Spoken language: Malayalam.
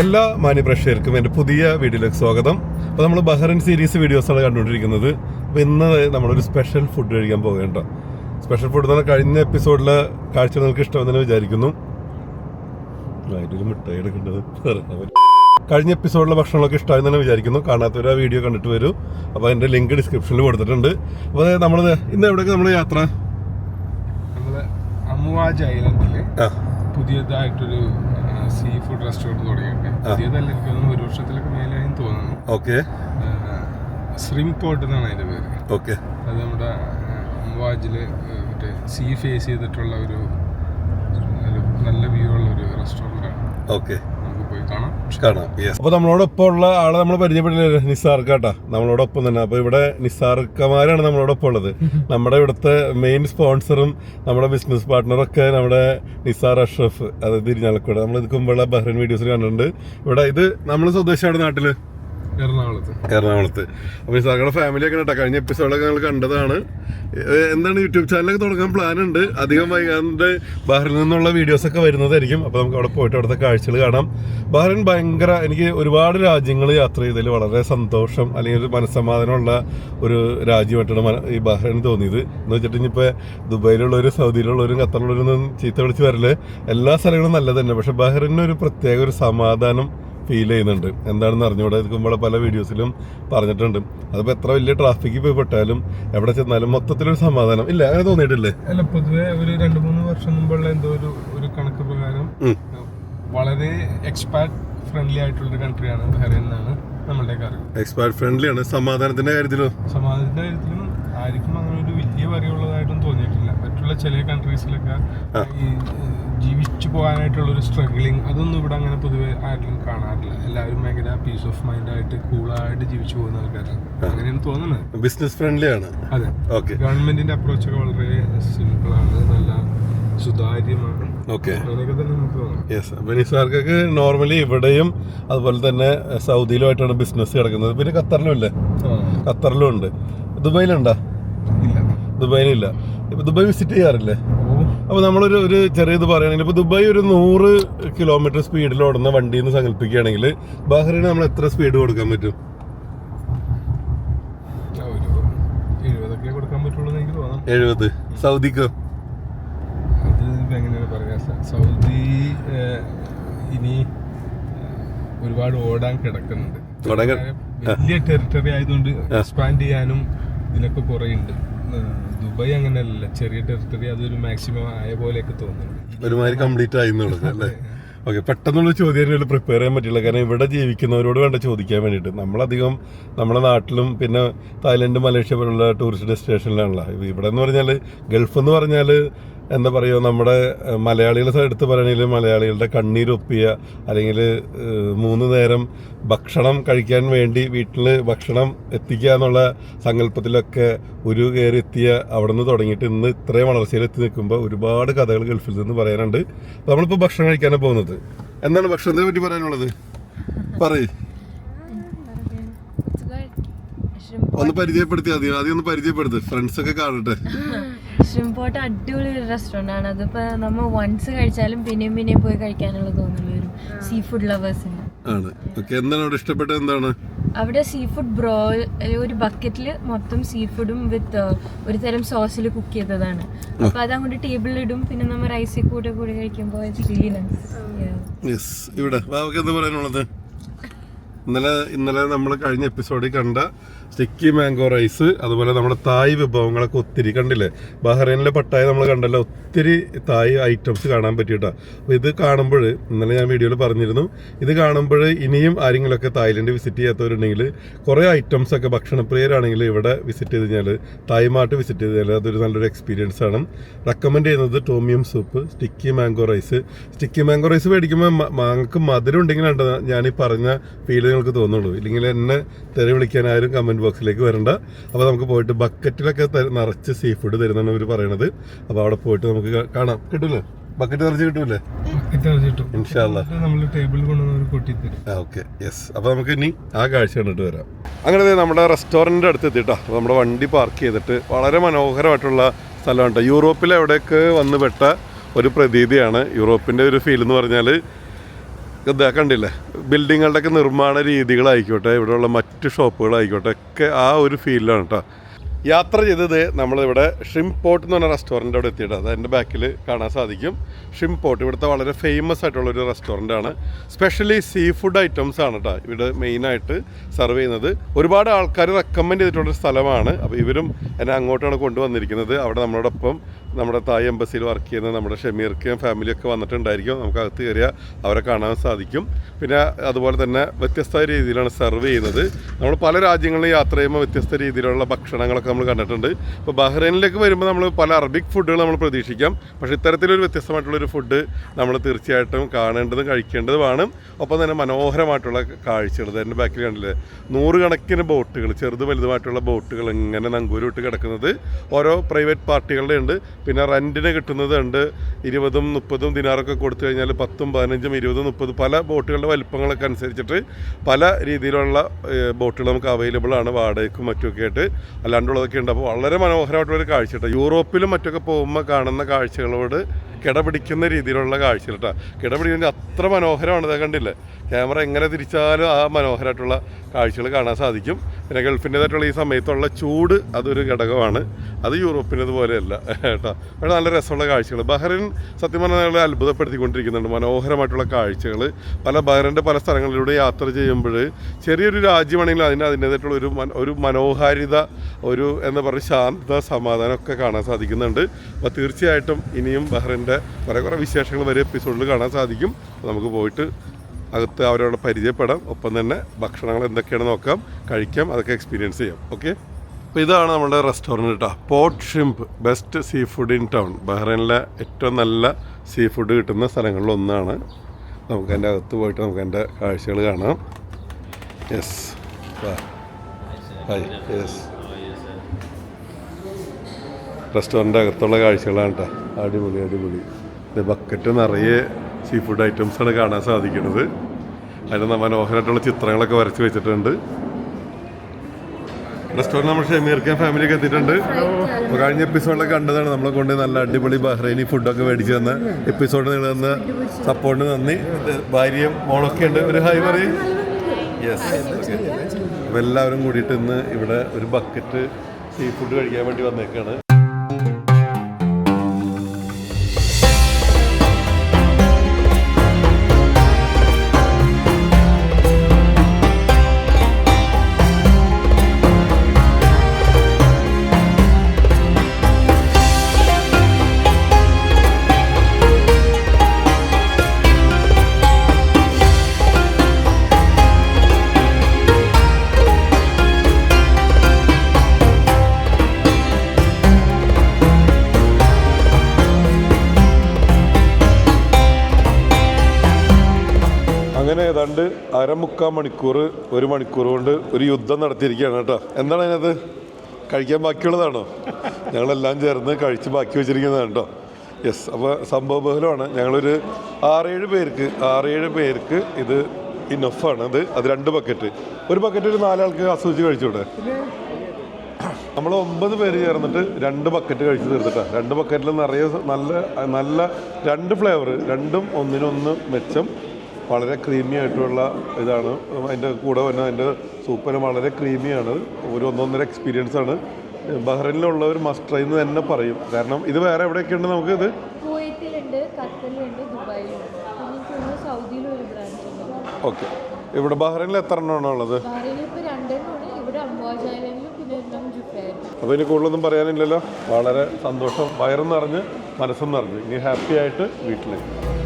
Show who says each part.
Speaker 1: എല്ലാ മാന്യപ്രേക്ഷകർക്കും എന്റെ പുതിയ വീഡിയോയിലേക്ക് സ്വാഗതം. അപ്പോൾ നമ്മൾ ബഹ്റൈൻ സീരീസ് വീഡിയോസാണ് കണ്ടുകൊണ്ടിരിക്കുന്നത്. അപ്പോൾ ഇന്ന് നമ്മളൊരു സ്പെഷ്യൽ ഫുഡ് കഴിക്കാൻ പോകുകയുണ്ട സ്പെഷ്യൽ ഫുഡ് എന്ന് പറഞ്ഞാൽ കഴിഞ്ഞ എപ്പിസോഡിലെ കാഴ്ച നിങ്ങൾക്ക് ഇഷ്ടമെന്ന് വിചാരിക്കുന്നു. അതിലൊരു മിഠായി എടുക്കേണ്ടത് കഴിഞ്ഞ എപ്പിസോഡിലെ ഭക്ഷണങ്ങളൊക്കെ ഇഷ്ടമായി തന്നെ വിചാരിക്കുന്നു. കാണാത്തവർ ആ വീഡിയോ കണ്ടിട്ട് വരൂ. അപ്പോൾ അതിന്റെ ലിങ്ക് ഡിസ്ക്രിപ്ഷനിൽ കൊടുത്തിട്ടുണ്ട്. അപ്പോൾ അതായത് നമ്മൾ ഇന്ന് എവിടെയൊക്കെ നമ്മൾ യാത്ര?
Speaker 2: നമ്മൾ അമുവാജ്
Speaker 1: ഐലൻഡിൽ
Speaker 2: പുതിയതായിട്ടൊരു സീ ഫുഡ് റെസ്റ്റോറന്റ് തുടങ്ങിയിട്ടുണ്ട്. പുതിയതല്ല എനിക്ക് തോന്നുന്നു ഒരു വർഷത്തിലൊക്കെ മേലായും തോന്നുന്നു.
Speaker 1: ഓക്കെ.
Speaker 2: സ്രിം പോട്ട് എന്നാണ് അതിന്റെ പേര്.
Speaker 1: ഓക്കെ.
Speaker 2: അത് നമ്മുടെ വാജിൽ മറ്റേ സീ ഫേസ് ചെയ്തിട്ടുള്ള ഒരു നല്ല വ്യൂ ഉള്ള ഒരു റെസ്റ്റോറന്റ് ആണ്.
Speaker 1: ഓക്കെ. അപ്പൊ നമ്മളോടൊപ്പം ഉള്ള ആളെ നമ്മൾ പരിചയപ്പെട്ടില്ല? നിസാർക്കാട്ടാ നമ്മളോടൊപ്പം തന്നെ. അപ്പൊ ഇവിടെ നിസാർക്കമാരാണ് നമ്മളോടൊപ്പം ഉള്ളത്. നമ്മുടെ ഇവിടുത്തെ മെയിൻ സ്പോൺസറും നമ്മുടെ ബിസിനസ് പാർട്ട്ണറും ഒക്കെ നമ്മുടെ നിസാർ അഷ്റഫ് അതായത് തിരിഞ്ഞാലക്കൂടെ. നമ്മൾ ഇത് ബഹ്റൈൻ വീഡിയോസിൽ കണ്ടിട്ടുണ്ട്. ഇവിടെ ഇത് നമ്മൾ സ്വദേശിയാണ് നാട്ടിൽ?
Speaker 2: എറണാകുളത്ത്.
Speaker 1: അപ്പൊ സാറുടെ ഫാമിലി ഒക്കെ കേട്ടോ കഴിഞ്ഞ എപ്പിസോഡൊക്കെ ഞങ്ങൾ കണ്ടതാണ്. എന്താണ് യൂട്യൂബ് ചാനലൊക്കെ തുടങ്ങാൻ പ്ലാൻ ഉണ്ട്. അധികം വൈകാണ്ട് ബഹ്റിൽ നിന്നുള്ള വീഡിയോസ് ഒക്കെ വരുന്നതായിരിക്കും. അപ്പൊ നമുക്ക് അവിടെ പോയിട്ട് അവിടുത്തെ കാഴ്ചകൾ കാണാം. ബഹ്റിൻ ഭയങ്കര എനിക്ക് ഒരുപാട് രാജ്യങ്ങൾ യാത്ര ചെയ്തതിൽ വളരെ സന്തോഷം അല്ലെങ്കിൽ ഒരു മനസ്സമാധാനമുള്ള ഒരു രാജ്യമായിട്ടാണ് ഈ ബഹ്റിൻ തോന്നിയത്. എന്ന് വെച്ചിട്ട് ഇനിയിപ്പോൾ ദുബായിലുള്ളവരും സൗദിയിലുള്ളവരും ഖത്തറിലുള്ളവരും ചീത്ത വിളിച്ച് വരൽ എല്ലാ സ്ഥലങ്ങളും നല്ലത് തന്നെ പക്ഷെ ബഹ്റിന് ഒരു പ്രത്യേക ഒരു സമാധാനം ഫീൽ ചെയ്യുന്നുണ്ട്. എന്താണെന്ന് അറിഞ്ഞുകൂടെ ഇതുമ്പോൾ പല വീഡിയോസിലും പറഞ്ഞിട്ടുണ്ട്. അതിപ്പോൾ എത്ര വലിയ ട്രാഫിക്കിൽ പോയി പെട്ടാലും എവിടെ ചെന്നാലും മൊത്തത്തിലൊരു സമാധാനം. ഇല്ല അങ്ങനെ തോന്നിയിട്ടില്ലേ?
Speaker 2: അല്ല പൊതുവെ ഒരു രണ്ട് മൂന്ന് വർഷം മുമ്പുള്ള എന്തോ ഒരു ഒരു കണക്ക് പ്രകാരം വളരെ എക്സ്പാർട്ട് ഫ്രണ്ട്ലി ആയിട്ടുള്ള കൺട്രിയാണ് ബഹ്റൈൻ എന്നാണ് നമ്മളുടെയൊക്കെ അറിവ്.
Speaker 1: ഫ്രണ്ട്ലി ഫ്രണ്ട്ലിയാണ് സമാധാനത്തിന്റെ കാര്യത്തിലോ?
Speaker 2: സമാധാനത്തിന്റെ കാര്യത്തിലും ആർക്കും അങ്ങനെ ഒരു വലിയ വരെയുള്ളതായിട്ടും തോന്നിയിട്ടില്ല. മറ്റുള്ള ചില കൺട്രീസിലൊക്കെ ഈ ജീവിച്ചു പോകാനായിട്ടുള്ളൊരു സ്ട്രഗ്ലിങ് അതൊന്നും ഇവിടെ അങ്ങനെ പൊതുവെ ആരും കാണാറില്ല. എല്ലാവരും ഭയങ്കര പീസ് ഓഫ് മൈൻഡ് ആയിട്ട് കൂളായിട്ട് ജീവിച്ചു പോകുന്ന ആൾക്കാരാണ് അങ്ങനെയാണ് തോന്നുന്നത്.
Speaker 1: ബിസിനസ് ഫ്രണ്ട്ലി ആണ്.
Speaker 2: അതെ.
Speaker 1: ഓക്കെ
Speaker 2: ഗവൺമെന്റിന്റെ അപ്രോച്ച് ഒക്കെ വളരെ സിമ്പിൾ ആണ്. നല്ല സുതാര്യമാണ്.
Speaker 1: നോർമലി ഇവിടെയും അതുപോലെ തന്നെ സൗദിയിലുമായിട്ടാണ് ബിസിനസ് കിടക്കുന്നത് പിന്നെ ഖത്തറിലും ഇല്ലേ? ഖത്തറിലും ഉണ്ട്. ദുബായിലുണ്ടോ?
Speaker 2: ഇല്ല.
Speaker 1: ദുബായിലില്ല. ദുബായ് വിസിറ്റ് ചെയ്യാറില്ലേ? അപ്പോൾ നമ്മളൊരു ഒരു ചെറിയത് പറയുകയാണെങ്കിൽ ഇപ്പോൾ ദുബായ് ഒരു നൂറ് കിലോമീറ്റർ സ്പീഡിൽ ഓടുന്ന വണ്ടി എന്ന് സങ്കല്പിക്കുകയാണെങ്കിൽ ബഹ്റൈന് നമ്മൾ എത്ര സ്പീഡ് കൊടുക്കാൻ പറ്റും? എഴുപത്. സൗദിക്ക്?
Speaker 2: സൗദി ഇനി ഒരുപാട് ഓടാൻ കിടക്കുന്നുണ്ട്. വലിയ ടെറിട്ടറി ആയതുകൊണ്ട് എക്സ്പാൻഡ് ചെയ്യാനും ഇതിനൊക്കെ കുറേ ഉണ്ട്. ദുബായ് അങ്ങനെയല്ല ചെറിയ ടെറിട്ടറി അതൊരു മാക്സിമം ആയ പോലെയൊക്കെ തോന്നുന്നു.
Speaker 1: ഒരുമാതിരി കംപ്ലീറ്റ് ആയി അല്ലേ? ഓക്കെ പെട്ടെന്നുള്ള ചോദ്യം പ്രിപ്പയർ ചെയ്യാൻ പറ്റില്ല കാരണം ഇവിടെ ജീവിക്കുന്നവരോട് വേണ്ട ചോദിക്കാൻ വേണ്ടിയിട്ട്. നമ്മളധികം നമ്മുടെ നാട്ടിലും പിന്നെ തായ്ലൻഡ് മലേഷ്യ പോലുള്ള ടൂറിസ്റ്റ് ഡെസ്റ്റിനേഷനിലാണല്ലോ ഇവിടെ എന്ന് പറഞ്ഞാൽ ഗൾഫ് എന്ന് പറഞ്ഞാൽ എന്താ പറയുക നമ്മുടെ മലയാളികളെ എടുത്ത് പറയുകയാണെങ്കിൽ മലയാളികളുടെ കണ്ണീരൊപ്പിയ അല്ലെങ്കിൽ മൂന്ന് നേരം ഭക്ഷണം കഴിക്കാൻ വേണ്ടി വീട്ടിൽ ഭക്ഷണം എത്തിക്കുക എന്നുള്ള സങ്കല്പത്തിലൊക്കെ ഒരു കയറി എത്തിയ അവിടെ നിന്ന് തുടങ്ങിയിട്ട് ഇന്ന് ഇത്രയും വളർച്ചയിൽ എത്തി നിൽക്കുമ്പോൾ ഒരുപാട് കഥകൾ ഗൾഫിൽ നിന്ന് പറയാനുണ്ട്. നമ്മളിപ്പോൾ ഭക്ഷണം കഴിക്കാനാണ് പോകുന്നത്. എന്താണ് ഭക്ഷണത്തെ പറ്റി പറയാനുള്ളത്? പറയ്. ഒന്ന് പരിചയപ്പെടുത്തി ആദ്യം ആദ്യം ഒന്ന് പരിചയപ്പെടുത്ത്. ഫ്രണ്ട്സ് ഒക്കെ കാണട്ടെ
Speaker 3: ഷ്രിംപോട്ട് അടിപൊളി ഒരു റെസ്റ്റോറന്റ് ആണ്. അതിപ്പോൾ നമ്മൾ വൺസ് കഴിച്ചാലും പിന്നെയും പിന്നെയും പോയി കഴിക്കാനുള്ള തോന്നൽ വരും. സീ ഫുഡ് ലവേഴ്സിന്
Speaker 1: ആണ്. ഓക്കെ എന്താണ് അവിടെ ഇഷ്ടപ്പെട്ടത്? എന്താണ്?
Speaker 3: അവിടെ സീ ഫുഡ് ബ്രോ ഒരു ബക്കറ്റിൽ മൊത്തം സീ ഫുഡും വിത്ത് ഒരു തരം സോസിൽ കുക്ക് ചെയ്തതാണ്. അപ്പോൾ അത് അങ്ങോട്ട് ടേബിളിലിടും പിന്നെ നമ്മൾ റൈസിൽ കൂടെ കൂടി കഴിക്കുമ്പോൾ
Speaker 1: യെസ് ഇവിടെ എന്താ പറയാനുള്ളത്? ഇന്നലെ ഇന്നലെ നമ്മൾ കഴിഞ്ഞ എപ്പിസോഡിൽ കണ്ട സ്റ്റിക്കി മാംഗോ റൈസ് അതുപോലെ നമ്മുടെ തായ് വിഭവങ്ങളൊക്കെ ഒത്തിരി കണ്ടില്ലേ? ബഹ്റൈനിലെ പട്ടായ നമ്മൾ കണ്ടല്ലോ ഒത്തിരി തായ് ഐറ്റംസ് കാണാൻ പറ്റിയിട്ടാണ് അപ്പോൾ ഇത് കാണുമ്പോൾ ഇന്നലെ ഞാൻ വീഡിയോയിൽ പറഞ്ഞിരുന്നു ഇത് കാണുമ്പോൾ ഇനിയും ആരെങ്കിലുമൊക്കെ തായ്ലൻഡ് വിസിറ്റ് ചെയ്യാത്തവരുണ്ടെങ്കിൽ കുറേ ഐറ്റംസ് ഒക്കെ ഭക്ഷണപ്രിയരാണെങ്കിൽ ഇവിടെ വിസിറ്റ് ചെയ്ത് കഴിഞ്ഞാൽ തായ് മാർട്ട് വിസിറ്റ് ചെയ്ത് കഴിഞ്ഞാൽ അതൊരു നല്ലൊരു എക്സ്പീരിയൻസ് ആണ്. റെക്കമെൻഡ് ചെയ്യുന്നത് tom yum soup sticky mango rice sticky mango rice മേടിക്കുമ്പോൾ മാങ്ങക്ക് മധുരം ഉണ്ടെങ്കിലാണ് ഞാൻ ഈ പറഞ്ഞ ഫീൽ നിങ്ങൾക്ക് തോന്നുള്ളൂ. ഇല്ലെങ്കിൽ എന്നെ തെറി വിളിക്കാൻ ആരും കമന്റ് ബോക്സിലേക്ക് വരണ്ട. അപ്പോൾ നമുക്ക് പോയിട്ട് ബക്കറ്റിലൊക്കെ നിറച്ച് സീ ഫുഡ് തരുന്നതാണ് ഇവർ പറയണത്. അപ്പോൾ അവിടെ പോയിട്ട് നമുക്ക് കാണാം. കിട്ടൂലേ? ബക്കറ്റ് നിറച്ച് കിട്ടൂലേ? ഓക്കെ യെസ് അപ്പോൾ നമുക്ക് ഇനി ആ കാഴ്ച കണ്ടിട്ട് വരാം. അങ്ങനെ നമ്മുടെ റെസ്റ്റോറന്റിന്റെ അടുത്ത് എത്തിയിട്ടാ. നമ്മുടെ വണ്ടി പാർക്ക് ചെയ്തിട്ട് വളരെ മനോഹരമായിട്ടുള്ള സ്ഥലമാണ് കേട്ടോ യൂറോപ്പിൽ എവിടെയൊക്കെ വന്ന് പെട്ട ഒരു പ്രതീതിയാണ് യൂറോപ്പിന്റെ ഒരു ഫീൽ എന്ന് പറഞ്ഞാൽ ഇതാ കണ്ടില്ലേ? ബിൽഡിങ്ങുകളുടെയൊക്കെ നിർമ്മാണ രീതികളായിക്കോട്ടെ ഇവിടെയുള്ള മറ്റ് ഷോപ്പുകളായിക്കോട്ടെ ഒക്കെ ആ ഒരു ഫീലിലാണ് കേട്ടോ യാത്ര ചെയ്തത് നമ്മളിവിടെ ഷ്രിം പോർട്ട് എന്ന് പറഞ്ഞ റെസ്റ്റോറന്റ് അവിടെ എത്തിയിട്ട്. അത് എന്റെ ബാക്കിൽ കാണാൻ സാധിക്കും. ഷ്രിം പോർട്ട് ഇവിടുത്തെ വളരെ ഫേമസ് ആയിട്ടുള്ള ഒരു റെസ്റ്റോറന്റ് ആണ്. സ്പെഷ്യലി സീ ഫുഡ് ഐറ്റംസ് ആണ് കേട്ടോ ഇവിടെ മെയിനായിട്ട് സെർവ് ചെയ്യുന്നത്. ഒരുപാട് ആൾക്കാർ റെക്കമെൻഡ് ചെയ്തിട്ടുള്ളൊരു സ്ഥലമാണ്. അപ്പോൾ ഇവരും എന്നെ അങ്ങോട്ടാണ് കൊണ്ടുവന്നിരിക്കുന്നത്. അവിടെ നമ്മളോടൊപ്പം നമ്മുടെ തായ് എംബസിയിൽ വർക്ക് ചെയ്യുന്ന നമ്മുടെ ഷമീർക്കും ഫാമിലിയൊക്കെ വന്നിട്ടുണ്ടായിരിക്കും. നമുക്ക് അകത്ത് കയറിയാൽ അവരെ കാണാൻ സാധിക്കും. പിന്നെ അതുപോലെ തന്നെ വ്യത്യസ്ത രീതിയിലാണ് സെർവ് ചെയ്യുന്നത്. നമ്മൾ പല രാജ്യങ്ങളിലും യാത്ര ചെയ്യുമ്പോൾ വ്യത്യസ്ത രീതിയിലുള്ള ഭക്ഷണങ്ങളൊക്കെ നമ്മൾ കണ്ടിട്ടുണ്ട്. ഇപ്പോൾ ബഹ്റൈനിലേക്ക് വരുമ്പോൾ നമ്മൾ പല അറബിക് ഫുഡുകൾ നമ്മൾ പ്രതീക്ഷിക്കാം. പക്ഷേ ഇത്തരത്തിലൊരു വ്യത്യസ്തമായിട്ടുള്ളൊരു ഫുഡ് നമ്മൾ തീർച്ചയായിട്ടും കാണേണ്ടതും കഴിക്കേണ്ടതുമാണ്. ഒപ്പം തന്നെ മനോഹരമായിട്ടുള്ള കാഴ്ചകൾ എന്റെ ബാക്കിൽ കണ്ടില്ലേ? നൂറുകണക്കിന് ബോട്ടുകൾ ചെറുത് വലുതുമായിട്ടുള്ള ബോട്ടുകൾ ഇങ്ങനെ നങ്കൂരിട്ട് കിടക്കുന്നത്. ഓരോ പ്രൈവറ്റ് പാർട്ടികളുടെ ഉണ്ട് പിന്നെ റെന്റിന് കിട്ടുന്നത് ഉണ്ട് ഇരുപതും മുപ്പതും ദിനാറൊക്കെ കൊടുത്തു കഴിഞ്ഞാൽ പത്തും പതിനഞ്ചും ഇരുപതും മുപ്പതും പല ബോട്ടുകളുടെ വലിപ്പങ്ങളൊക്കെ അനുസരിച്ചിട്ട് പല രീതിയിലുള്ള ബോട്ടുകൾ നമുക്ക് അവൈലബിൾ ആണ് വാടകയ്ക്കും മറ്റുമൊക്കെ ആയിട്ട്. അല്ലാണ്ടുള്ളതൊക്കെ ഉണ്ട്. അപ്പോൾ വളരെ മനോഹരമായിട്ടുള്ളൊരു കാഴ്ച കേട്ടോ. യൂറോപ്പിലും മറ്റൊക്കെ പോകുമ്പോൾ കാണുന്ന കാഴ്ചകളോട് കിടപിടിക്കുന്ന രീതിയിലുള്ള കാഴ്ച കേട്ടോ. കിടപിടിക്കുന്ന അത്ര മനോഹരമാണ് ഇതാ കണ്ടില്ലേ? ക്യാമറ എങ്ങനെ തിരിച്ചാലും ആ മനോഹരമായിട്ടുള്ള കാഴ്ചകൾ കാണാൻ സാധിക്കും. പിന്നെ ഗൾഫിന്റെതായിട്ടുള്ള ഈ സമയത്തുള്ള ചൂട് അതൊരു ഘടകമാണ്. അത് യൂറോപ്പിനത് പോലെയല്ല കേട്ടോ അവിടെ നല്ല രസമുള്ള കാഴ്ചകൾ ബഹ്റിൻ സത്യം പറഞ്ഞാൽ അത്ഭുതപ്പെടുത്തിക്കൊണ്ടിരിക്കുന്നുണ്ട്. മനോഹരമായിട്ടുള്ള കാഴ്ചകൾ പല ബഹ്റിന്റെ പല സ്ഥലങ്ങളിലൂടെ യാത്ര ചെയ്യുമ്പോൾ ചെറിയൊരു രാജ്യമാണെങ്കിലും അതിന് അതിന്റേതായിട്ടുള്ള ഒരു ഒരു മനോഹാരിത ഒരു എന്താ പറയുക ശാന്ത സമാധാനമൊക്കെ കാണാൻ സാധിക്കുന്നുണ്ട്. അപ്പോൾ തീർച്ചയായിട്ടും ഇനിയും ബഹ്റിന്റെ കുറേ കുറേ വിശേഷങ്ങൾ വരെ എപ്പിസോഡിൽ കാണാൻ സാധിക്കും. നമുക്ക് പോയിട്ട് അകത്ത് അവരോട് പരിചയപ്പെടാം. ഒപ്പം തന്നെ ഭക്ഷണങ്ങൾ എന്തൊക്കെയാണ് നോക്കാം കഴിക്കാം അതൊക്കെ എക്സ്പീരിയൻസ് ചെയ്യാം. ഓക്കെ അപ്പോൾ ഇതാണ് നമ്മുടെ റെസ്റ്റോറന്റ് കേട്ടോ pot shrimp best seafood in town ബഹ്റൈനിലെ ഏറ്റവും നല്ല സീ ഫുഡ് കിട്ടുന്ന സ്ഥലങ്ങളിലൊന്നാണ് നമുക്ക് അതിന്റെ അകത്ത് പോയിട്ട് നമുക്ക് അതിന്റെ കാഴ്ചകൾ കാണാം. യെസ് ഹായ് യെസ് റെസ്റ്റോറന്റ് അകത്തുള്ള കാഴ്ചകളാണ് കേട്ടോ അടിപൊളി അടിപൊളി. ഇത് ബക്കറ്റ് നിറയെ സീ ഫുഡ് ഐറ്റംസാണ് കാണാൻ സാധിക്കുന്നത്. അതിന് മനോഹരമായിട്ടുള്ള ചിത്രങ്ങളൊക്കെ വരച്ച് വെച്ചിട്ടുണ്ട്. റെസ്റ്റോറന്റ് നമ്മൾ ഷെമീർക്കാൻ ഫാമിലിയൊക്കെ എത്തിയിട്ടുണ്ട്. കഴിഞ്ഞ എപ്പിസോഡിലൊക്കെ കണ്ടതാണ് നമ്മളെ കൊണ്ട് നല്ല അടിപൊളി ബഹ്റൈനി ഫുഡൊക്കെ മേടിച്ച് തന്ന. എപ്പിസോഡ് നിങ്ങൾ തന്ന സപ്പോർട്ടിന് നന്ദി. ഭാര്യയും മോളൊക്കെ ഉണ്ട്. ഒരു ഹായ് പറയും. യെസ് അപ്പോൾ എല്ലാവരും കൂടിയിട്ട് ഇന്ന് ഇവിടെ ഒരു ബക്കറ്റ് സീ ഫുഡ് കഴിക്കാൻ വേണ്ടി വന്നേക്കാണ്. അരമുക്കാൽ മണിക്കൂർ ഒരു മണിക്കൂർ കൊണ്ട് ഒരു യുദ്ധം നടത്തിയിരിക്കുകയാണ് കേട്ടോ. എന്താണ് അതിനകത്ത്? കഴിക്കാൻ ബാക്കിയുള്ളതാണോ? ഞങ്ങളെല്ലാം ചേർന്ന് കഴിച്ച് ബാക്കി വെച്ചിരിക്കുന്നതാണ് കേട്ടോ. യെസ് അപ്പോൾ സംഭവ ബഹുലമാണ് ഞങ്ങളൊരു ആറേഴ് പേർക്ക് ആറേഴ് പേർക്ക് ഇത് ഇനഫാണ് അത് അത് രണ്ട് ബക്കറ്റ് ഒരു ബക്കറ്റ് ഒരു നാലാൾക്ക് ആസ്വദിച്ച് കഴിച്ചൂടെ? നമ്മൾ ഒമ്പത് പേര് ചേർന്നിട്ട് രണ്ട് ബക്കറ്റ് കഴിച്ച് തീർത്തിട്ടാണ് രണ്ട് ബക്കറ്റിൽ നിറയെ നല്ല നല്ല രണ്ട് ഫ്ലേവർ രണ്ടും ഒന്നിനൊന്ന് മെച്ചം വളരെ ക്രീമി ആയിട്ടുള്ള ഇതാണ്. അതിന്റെ കൂടെ തന്നെ അതിന്റെ സൂപ്പിന് വളരെ ക്രീമിയാണ് ഒരു ഒന്നൊന്നര എക്സ്പീരിയൻസ് ആണ്. ബഹ്റൈനിലുള്ളവർ മസ്റ്റ് ട്രൈ എന്ന് തന്നെ പറയും. കാരണം ഇത് വേറെ എവിടെയൊക്കെ ഉണ്ട് നമുക്ക് ഇത്?
Speaker 3: ഒരു
Speaker 1: ഓക്കെ ഇവിടെ ബഹ്റൈനിൽ എത്ര എണ്ണമാണ് ഉള്ളത്? അപ്പോൾ ഇനി കൂടുതലൊന്നും പറയാനില്ലല്ലോ. വളരെ സന്തോഷം. വയറും നിറഞ്ഞ് മനസ്സും നിറഞ്ഞ്. ഇനി ഹാപ്പി ആയിട്ട് വീട്ടിലേക്ക്.